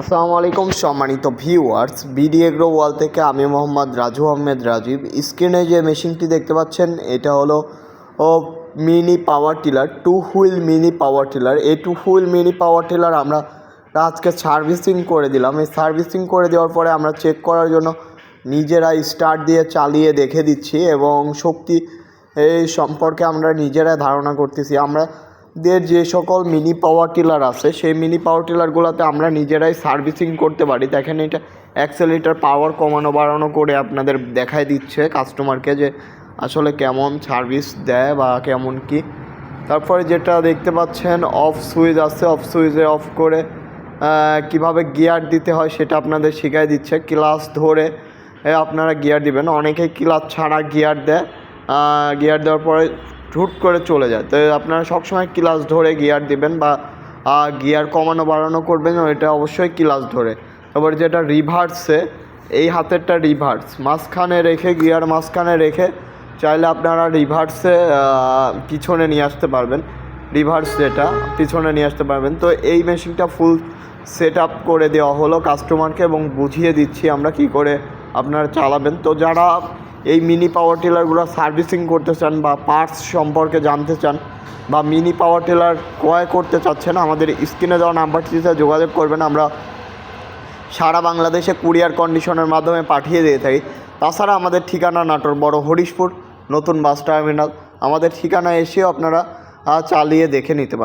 আসসালামু আলাইকুম সম্মানিত ভিউয়ার্স বিডি এগ্রো ওয়াল থেকে আমি মোহাম্মদ রাজু আহমেদ রাজীব। স্ক্রিনে যে মেশিনটি দেখতে পাচ্ছেন, এটা হলো, ও mini power tiller two wheel mini power tiller এই two wheel mini power tiller আমরা আজকে সার্ভিসিং করে দিলাম। এই সার্ভিসিং করে দেওয়ার পরে আমরা চেক করার জন্য নিজেরা স্টার্ট দিয়ে চালিয়ে দেখে দিচ্ছি এবং শক্তি এই সম্পর্কে আমরা নিজেরা ধারণা করতেছি। আমরা দের যে সকল মিনি পাওয়ার টিলার আছে, সেই মিনি পাওয়ার টিলারগুলোতে আমরা নিজেরাই সার্ভিসিং করতে পারি। দেখেন এটা অ্যাক্সেলিটার পাওয়ার কমানো বাড়ানো করে আপনাদের দেখাই দিচ্ছে কাস্টমারকে যে আসলে কেমন সার্ভিস দেয় বা কেমন কি। তারপরে যেটা দেখতে পাচ্ছেন অফ সুইচ আছে অফ সুইচে অফ করে কীভাবে গিয়ার দিতে হয় সেটা আপনাদের শিখাই দিচ্ছে। ক্লাস ধরে আপনারা গিয়ার দিবেন। অনেকেই ক্লাস ছাড়া গিয়ার দেয়। গিয়ার দেওয়ার পরে হুট করে চলে যায়। তো আপনারা সবসময় ক্লাস ধরে গিয়ার দিবেন বা গিয়ার কমানো বাড়ানো করবেন এটা অবশ্যই ক্লাস ধরে। তারপর যেটা রিভার্সে এই হাতেরটা রিভার্স মাঝখানে রেখে গিয়ার মাঝখানে রেখে চাইলে আপনারা রিভার্সে পিছনে নিয়ে আসতে পারবেন। রিভার্স যেটা, পিছনে নিয়ে আসতে পারবেন। তো এই মেশিনটা ফুল সেট আপ করে দেওয়া হলো কাস্টমারকে এবং বুঝিয়ে দিচ্ছি আমরা কি করে আপনারা চালাবেন। তো যারা এই মিনি পাওয়ার টিলারগুলো সার্ভিসিং করতে চান বা পার্টস সম্পর্কে জানতে চান বা মিনি পাওয়ার টিলার ক্রয় করতে চাচ্ছেন, আমাদের স্ক্রিনে দেওয়া নাম্বারটিতে যোগাযোগ করবেন। আমরা সারা বাংলাদেশে কুরিয়ার কন্ডিশনের মাধ্যমে পাঠিয়ে দিয়ে থাকি। তাছাড়া আমাদের ঠিকানা নাটোর বড় হরিশপুর, নতুন বাস টার্মিনাল আমাদের ঠিকানা এসেও আপনারা চালিয়ে দেখে নিতে পারেন